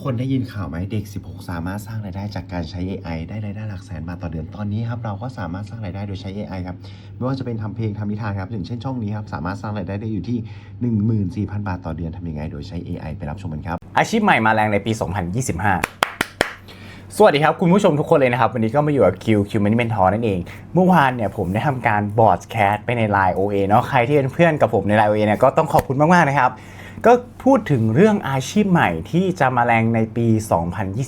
กคนได้ยินข่าวไหมเด็ก 16 สามารถสร้างรายได้จากการใช้ AI ได้รายได้หลักแสนบาทต่อเดือนตอนนี้ครับเราก็สามารถสร้างรายได้โดยใช้ AI ครับไม่ว่าจะเป็นทำเพลงทำนิทานครับอย่างเช่นช่องนี้ครับสามารถสร้างรายได้ได้อยู่ที่ 14,000 บาทต่อเดือนทำยังไง โดยใช้ AI ไปรับชมกันครับอาชีพใหม่มาแรงในปี 2025สวัสดีครับ คุณผู้ชมทุกคนเลยนะครับ วันนี้ก็มาอยู่กับ Q Q Money Mentor นั่นเอง เมื่อวานเนี่ยผมได้ทำการบอร์ดแคสไปใน Line OA เนาะใครที่เป็นเพื่อนกับผมใน Line OA เนี่ยก็ต้องขอบคุณมาก ๆ นะครับ ก็พูดถึงเรื่องอาชีพใหม่ที่จะมาแรงในปี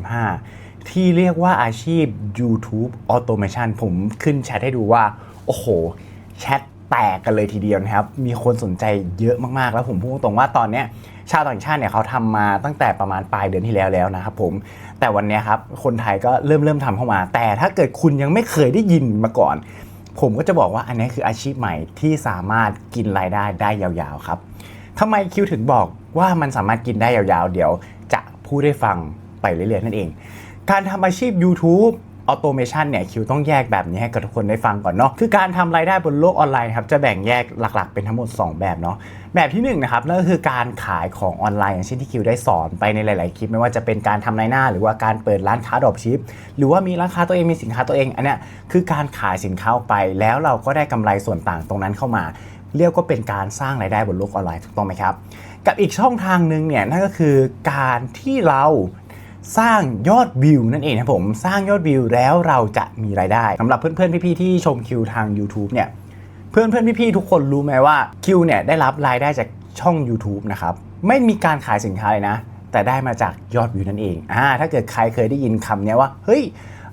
2025 ที่เรียกว่าอาชีพ YouTube Automation ผมขึ้นแชทให้ดูว่า โอ้โห แชทแตกกันเลยทีเดียวนะครับ มีคนสนใจเยอะมากๆ แล้วผมพูดตรงๆว่าตอนเนี้ยชาวต่างชาติเนี่ยเขาทำมาตั้งแต่ประมาณปลายเดือนที่แล้วแล้วนะครับผม แต่วันนี้ครับคนไทยก็เริ่มเริ่มทำเข้ามา แต่ถ้าเกิดคุณยังไม่เคยได้ยินมาก่อน ผมก็จะบอกว่าอันนี้คืออาชีพใหม่ที่สามารถกินรายได้ได้ยาวๆครับ ทำไมคิวถึงบอกว่ามันสามารถกินได้ยาวๆ เดี๋ยวจะพูดให้ฟังไปเรื่อยๆ นั่นเอง การทำอาชีพ YouTube ออโตเมชันเนี่ยคิวต้องแยกแบบนี้ให้กับทุกคนได้ฟังก่อนเนาะคือการทำรายได้บนโลกออนไลน์ครับจะแบ่งแยกหลักๆ เป็นทั้งหมด 2 แบบเนาะแบบที่1นงนะครับนั่นก็คือการขายของออนไลน์ อย่างเช่นที่คิวได้สอนไปในหลาย ๆ คลิป ไม่ว่าจะเป็นการทำรายหน้า หรือว่าการเปิดร้านค้าดรอปชิป หรือว่ามีร้านค้าตัวเองมีสินค้าตัวเองอันเนี้ยคือการขายสินค้าออกไปแล้วเราก็ได้กำไรส่วนต่างตรงนั้นเข้ามา เรียกว่าเป็นการสร้างรายได้บนโลกออนไลน์ถูกต้องไหมครับ กับอีกช่องทางหนึ่งเนี่ยนั่นก็คือการที่เราสร้างยอดวิวนั่นเองครับผมสร้างยอดวิวแล้วเราจะมีรายได้สำหรับเพื่อนๆพี่ๆที่ชมคิวทาง YouTube เนี่ยเพื่อนๆพี่ๆทุกคนรู้ไหมว่าคิวเนี่ยได้รับรายได้จากช่อง YouTube นะครับไม่มีการขายสินค้าเลยนะ แต่ได้มาจากยอดวิวนั่นเองอ่าถ้าเกิดใครเคยได้ยินคำนี้ว่าเฮ้ย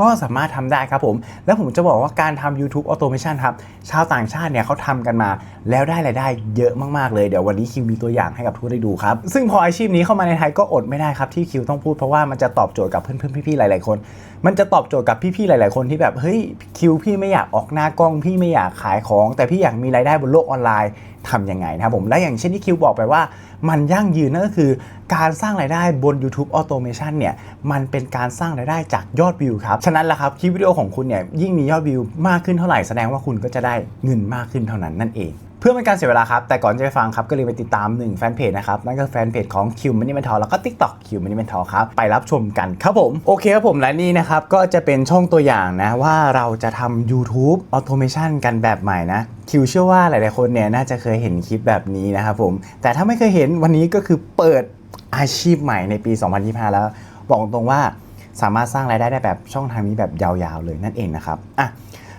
ก็สามารถทำได้ครับผม แล้วผมจะบอกว่าการทำ YouTube Automation ครับ ชาวต่างชาติเนี่ยเขาทำกันมา แล้วได้รายได้เยอะมากๆเลย เดี๋ยววันนี้คิวมีตัวอย่างให้กับทุกคนได้ดูครับ ซึ่งพออาชีพนี้เข้ามาในไทยก็อดไม่ได้ครับที่คิวต้องพูดเพราะว่ามันจะตอบโจทย์กับเพื่อนๆพี่ๆหลายๆคน มันจะตอบโจทย์กับพี่ๆหลาย ๆคนที่แบบเฮ้ยคิวพี่ไม่อยากออกหน้ากล้องพี่ไม่อยากขายของ แต่พี่อยากมีรายได้บนโลกออนไลน์ทำยังไงนะครับผม และอย่างเช่นที่คิวบอกไปว่า มันยั่งยืนนั่นก็คือการสร้างรายได้บน YouTube Automation เนี่ยมันเป็นการสร้างรายได้จากยอดวิวครับ ฉะนั้นแหละครับคลิปวิดีโอของคุณเนี่ยยิ่งมียอดวิวมากขึ้นเท่าไหร่แสดงว่าคุณก็จะได้เงินมากขึ้นเท่านั้นนั่นเอง เพื่อเป็นการเสียเวลาครับ แต่ก่อนจะไปฟังครับ ก็เลยไปติดตาม1แฟนเพจนะครับ นั่นก็แฟนเพจของ Q Money Mentor แล้วก็ TikTok Q Money Mentor ครับ ไปรับชมกันครับผม โอเคครับผมและนี่นะครับ ก็จะเป็นช่องตัวอย่างนะ ว่าเราจะทำ YouTube Automation กันแบบใหม่นะคิวเชื่อว่าหลายๆคนเนี่ยน่าจะเคยเห็นคลิปแบบนี้นะครับผม แต่ถ้าไม่เคยเห็นวันนี้ก็คือเปิดอาชีพใหม่ในปี 2025 แล้ว บอกตรงว่าสามารถสร้างรายได้ได้แบบช่องทางนี้แบบยาวๆเลยนั่นเองนะครับอะ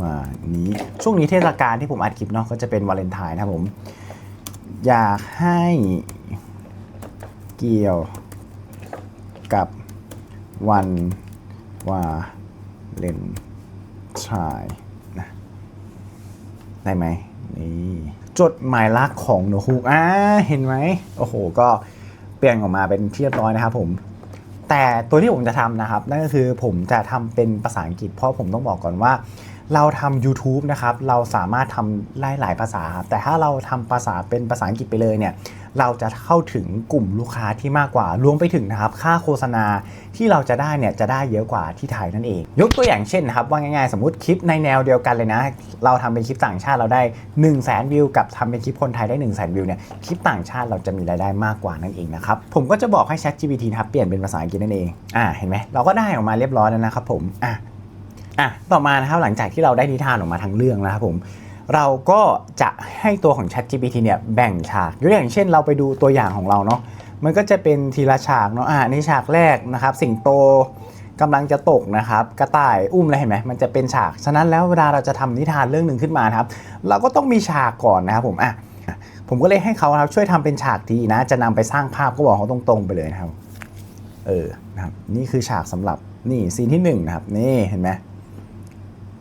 ว่านี้ช่วงนี้เทศกาลที่ผมอัดคลิปเนาะก็จะเป็นวาเลนไทน์นะครับผม อยากให้เกี่ยวกับวันวาเลนไทน์นะได้ไหมนี่จดหมายรักของหนูฮูกอ่าเห็นไหมโอ้โห ก็เปลี่ยนออกมาเป็นที่เรียบร้อยนะครับผมแต่ตัวที่ผมจะทำนะครับ นั่นก็คือผมจะทำเป็นภาษาอังกฤษเพราะผมต้องบอกก่อนว่า เราทำ YouTube นะครับ เราสามารถทำไล่หลายภาษา แต่ถ้าเราทำภาษาเป็นภาษาอังกฤษไปเลยเนี่ย เราจะเข้าถึงกลุ่มลูกค้าที่มากกว่า รวมไปถึงนะครับ ค่าโฆษณาที่เราจะได้เนี่ย จะได้เยอะกว่าที่ไทยนั่นเอง ยกตัวอย่างเช่นนะครับ ว่าง่ายๆ สมมติคลิปในแนวเดียวกันเลยนะ เราทำเป็นคลิปต่างชาติเราได้ 1 0 0 0 0แสนวิว กับทำเป็นคลิปคนไทยได้ 1 0 0 0 0แสนวิวเนี่ย คลิปต่างชาติเราจะมีรายได้มากกว่านั่นเองนะครับ ผมก็จะบอกให้ Chat GPT นะครับ เปลี่ยนเป็นภาษาอังกฤษนั่นเอง อ่า เห็นไหมเราก็ได้ออกมาเรียบร้อยแล้วนะครับผม อะ อะต่อมานะครับหลังจากที่เราได้นิทานออกมาทั้งเรื่องแล้วครับผมเราก็จะให้ตัวของ Chat GPT เนี่ยแบ่งฉากยกตัวอย่างเช่นเราไปดูตัวอย่างของเราเนาะมันก็จะเป็นทีละฉากเนาะอ่าในฉากแรกนะครับ สิงโตกำลังจะตกนะครับ กระต่ายอุ้มอะไรเห็นไหมมันจะเป็นฉาก ฉะนั้นแล้วเวลาเราจะทำนิทานเรื่องหนึ่งขึ้นมานครับ เราก็ต้องมีฉากก่อนนะครับผมอะผมก็เลยให้เขาครับช่วยทำเป็นฉากทีนะ จะนำไปสร้างภาพก็บอกเขาตรงๆไปเลยนะครับ เออนะครับนี่คือฉากสำหรับนี่ซีนที่หนึ่งนะครับนี่เห็นไหม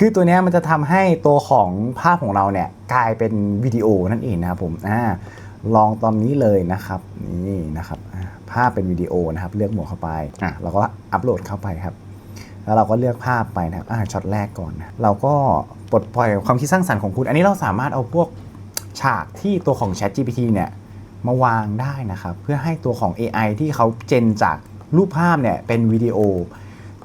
คือตัวนี้มันจะทำให้ตัวของภาพของเราเนี่ยกลายเป็นวิดีโอนั่นเองนะครับผมอ่าลองตอนนี้เลยนะครับนี่นะครับภาพเป็นวิดีโอนะครับ เลือกหมวดเข้าไปอะเราก็อัปโหลดเข้าไปครับ แล้วเราก็เลือกภาพไปนะครับอ่าช็อตแรกก่อนนะเราก็ปลดปล่อยความคิดสร้างสรรค์ของคุณ อันนี้เราสามารถเอาพวกฉากที่ตัวของ Chat GPT เนี่ยมาวางได้นะครับ เพื่อให้ตัวของ AI ที่เขาเจนจากรูปภาพเนี่ยเป็นวิดีโอ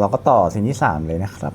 เราก็ต่อสิ่งที่ 3 เลยนะครับ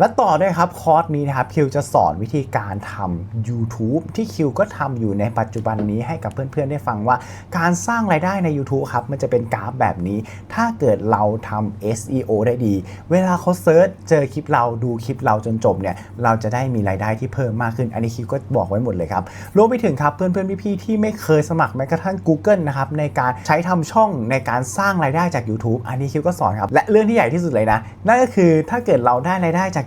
และต่อด้วยครับคอร์สนี้นะครับคิวจะสอนวิธีการทำ YouTube ที่คิวก็ทำอยู่ในปัจจุบันนี้ให้กับเพื่อนๆได้ฟังว่า การสร้างรายได้ใน YouTube ครับมันจะเป็นกราฟแบบนี้ ถ้าเกิดเราทำ SEO ได้ดี เวลาเขาเซิร์ชเจอคลิปเราดูคลิปเราจนจบเนี่ยเราจะได้มีรายได้ที่เพิ่มมากขึ้น อันนี้คิวก็บอกไว้หมดเลยครับรวมไปถึงครับเพื่อนๆพี่ๆที่ไม่เคยสมัครแม้กระทั่ง Google นะครับในการใช้ทำช่องในการสร้างรายได้จาก YouTube อันนี้คิวก็สอนครับและเรื่องที่ใหญ่ที่สุดเลยนะนั่นก็คือถ้าเกิดเราได้รายได้จาก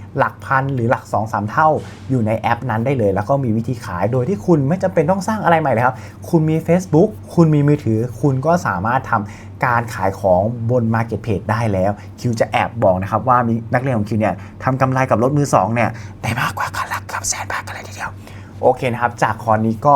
หลักพันหรือหลัก 2-3 เท่าอยู่ในแอปนั้นได้เลย แล้วก็มีวิธีขายโดยที่คุณไม่จำเป็นต้องสร้างอะไรใหม่เลยครับ คุณมี Facebook คุณมีมือถือ คุณก็สามารถทำการขายของบน Marketplace ได้แล้ว คิวจะแอบบอกนะครับว่ามีนักเรียนของคิวเนี่ยทำกำไรกับรถมือสองเนี่ยได้มากกว่าคันละเกือบแสนบาทกันเลยทีเดียวโอเคนะครับจากคอนี้ก็